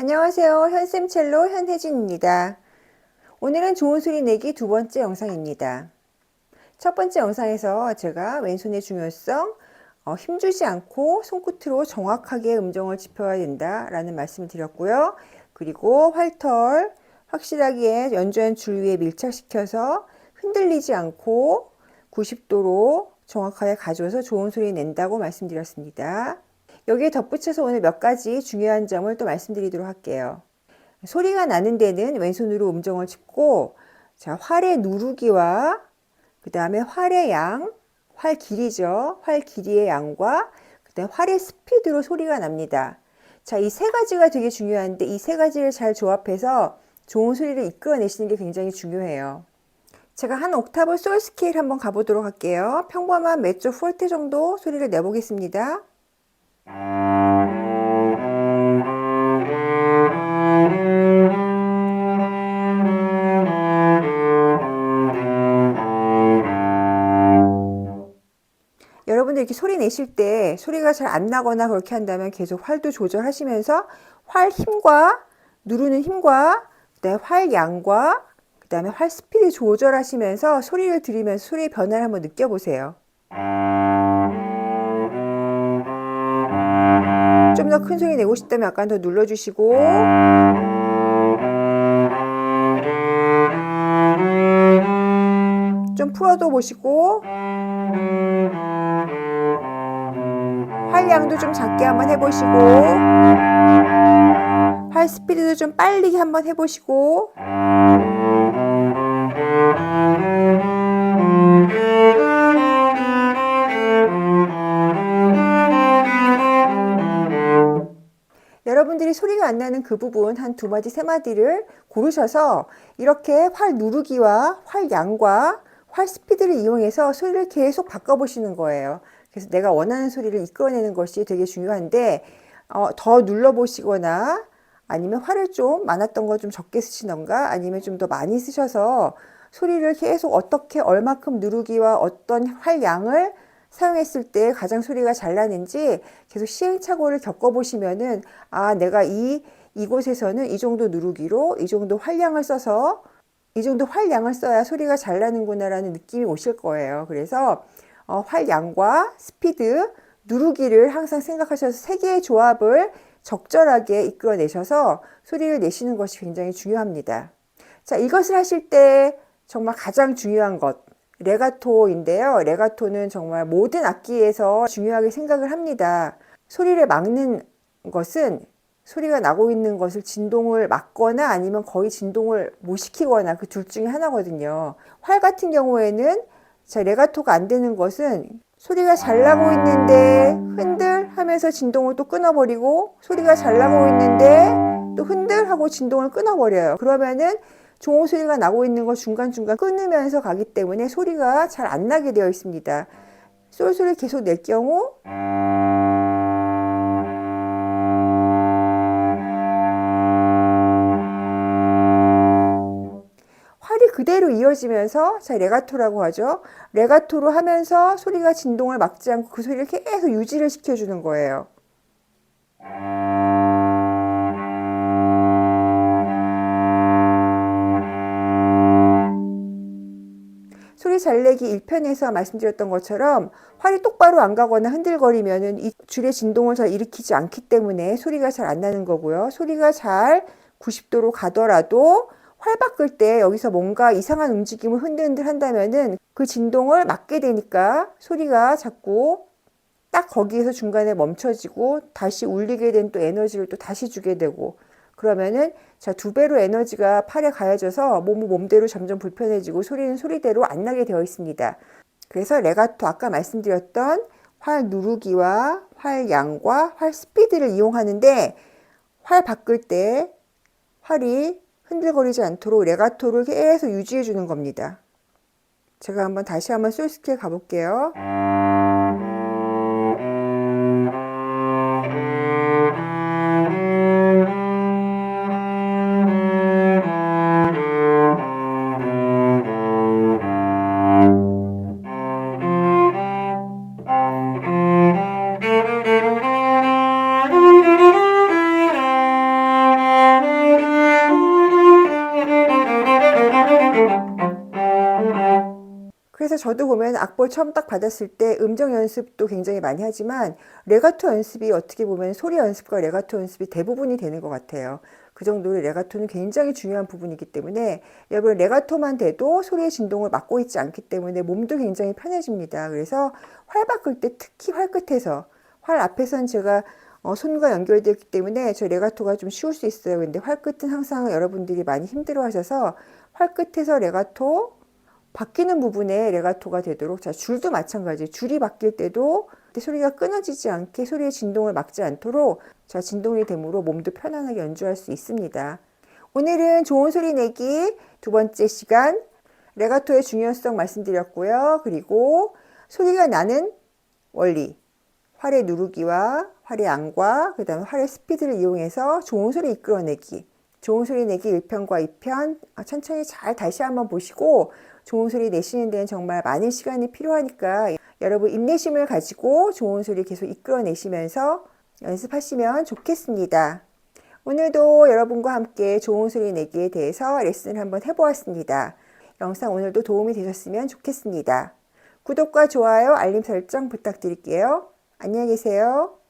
안녕하세요. 현쌤첼로 현혜진입니다. 오늘은 좋은 소리 내기 두 번째 영상입니다. 첫 번째 영상에서 제가 왼손의 중요성, 어, 힘주지 않고 손끝으로 정확하게 음정을 짚어야 된다라는 말씀을 드렸고요. 그리고 활털 확실하게 연주한 줄 위에 밀착시켜서 흔들리지 않고 90도로 정확하게 가져와서 좋은 소리 낸다고 말씀드렸습니다. 여기에 덧붙여서 오늘 몇 가지 중요한 점을 또 말씀드리도록 할게요. 소리가 나는 데는 왼손으로 음정을 짚고 자, 활의 누르기와 그 다음에 활의 양, 활 길이죠. 활 길이의 양과 그 다음에 활의 스피드로 소리가 납니다. 자, 이 세 가지가 되게 중요한데 이 세 가지를 잘 조합해서 좋은 소리를 이끌어내시는 게 굉장히 중요해요. 제가 한 옥타브 솔 스케일 한번 가보도록 할게요. 평범한 메조 폴테 정도 소리를 내보겠습니다. 여러분들 이렇게 소리 내실 때 소리가 잘 안 나거나 그렇게 한다면 계속 활도 조절하시면서 활 힘과 누르는 힘과 그다음에 활 양과 그다음에 활 스피드 조절하시면서 소리를 들으면서 소리의 변화를 한번 느껴보세요. 좀 더 큰 소리 내고 싶다면 약간 더 눌러주시고. 좀 풀어도 보시고. 활량도 좀 작게 한번 해보시고. 활 스피드도 좀 빨리 한번 해보시고 그 부분 한 두 마디 세 마디를 고르셔서 이렇게 활 누르기와 활 양과 활 스피드를 이용해서 소리를 계속 바꿔보시는 거예요. 그래서 내가 원하는 소리를 이끌어내는 것이 되게 중요한데 어, 더 눌러보시거나 아니면 활을 좀 많았던 거 좀 적게 쓰시던가 아니면 좀 더 많이 쓰셔서 소리를 계속 어떻게 얼마큼 누르기와 어떤 활 양을 사용했을 때 가장 소리가 잘 나는지 계속 시행착오를 겪어보시면은 아 내가 이 이곳에서는 이 정도 누르기로 이 정도 활량을 써서 이 정도 활량을 써야 소리가 잘 나는구나라는 느낌이 오실 거예요. 그래서 어, 활량과 스피드, 누르기를 항상 생각하셔서 세 개의 조합을 적절하게 이끌어내셔서 소리를 내시는 것이 굉장히 중요합니다. 자, 이것을 하실 때 정말 가장 중요한 것, 레가토인데요. 레가토는 정말 모든 악기에서 중요하게 생각을 합니다. 소리를 막는 것은 소리가 나고 있는 것을 진동을 막거나 아니면 거의 진동을 못 시키거나 그 둘 중에 하나거든요. 활 같은 경우에는 자, 레가토가 안 되는 것은 소리가 잘 나고 있는데 흔들 하면서 진동을 또 끊어버리고 소리가 잘 나고 있는데 또 흔들 하고 진동을 끊어버려요. 그러면은 좋은 소리가 나고 있는 거 중간중간 끊으면서 가기 때문에 소리가 잘 안 나게 되어 있습니다. 솔소리를 계속 낼 경우 그대로 이어지면서 자 레가토라고 하죠. 레가토로 하면서 소리가 진동을 막지 않고 그 소리를 계속 유지를 시켜주는 거예요. 소리 잘 내기 1편에서 말씀드렸던 것처럼 활이 똑바로 안 가거나 흔들거리면은 이 줄의 진동을 잘 일으키지 않기 때문에 소리가 잘 안 나는 거고요. 소리가 잘 90도로 가더라도 활 바꿀 때 여기서 뭔가 이상한 움직임을 흔들흔들 한다면은 그 진동을 막게 되니까 소리가 자꾸 딱 거기에서 중간에 멈춰지고 다시 울리게 된 또 에너지를 또 다시 주게 되고 그러면은 자 두 배로 에너지가 팔에 가해져서 몸은 몸대로 점점 불편해지고 소리는 소리대로 안 나게 되어 있습니다. 그래서 레가토 아까 말씀드렸던 활 누르기와 활 양과 활 스피드를 이용하는데 활 바꿀 때 활이 흔들거리지 않도록 레가토를 계속 유지해 주는 겁니다. 제가 한번 다시 한번 솔스케 가볼게요. 저도 보면 악보 처음 딱 받았을 때 음정 연습도 굉장히 많이 하지만 레가토 연습이 어떻게 보면 소리 연습과 레가토 연습이 대부분이 되는 것 같아요. 그 정도로 레가토는 굉장히 중요한 부분이기 때문에 여러분 레가토만 돼도 소리의 진동을 막고 있지 않기 때문에 몸도 굉장히 편해집니다. 그래서 활 바꿀 때 특히 활 끝에서 활 앞에선 제가 어, 손과 연결되어 있기 때문에 저 레가토가 좀 쉬울 수 있어요. 근데 활 끝은 항상 여러분들이 많이 힘들어 하셔서 활 끝에서 레가토 바뀌는 부분에 레가토가 되도록 자 줄도 마찬가지 줄이 바뀔 때도 소리가 끊어지지 않게 소리의 진동을 막지 않도록 자 진동이 되므로 몸도 편안하게 연주할 수 있습니다. 오늘은 좋은 소리 내기 두 번째 시간 레가토의 중요성 말씀드렸고요. 그리고 소리가 나는 원리 활의 누르기와 활의 양과 그 다음에 활의 스피드를 이용해서 좋은 소리 이끌어내기 좋은 소리 내기 1편과 2편 천천히 잘 다시 한번 보시고 좋은 소리 내시는 데는 정말 많은 시간이 필요하니까 여러분 인내심을 가지고 좋은 소리 계속 이끌어내시면서 연습하시면 좋겠습니다. 오늘도 여러분과 함께 좋은 소리 내기에 대해서 레슨을 한번 해보았습니다. 영상 오늘도 도움이 되셨으면 좋겠습니다. 구독과 좋아요, 알림 설정 부탁드릴게요. 안녕히 계세요.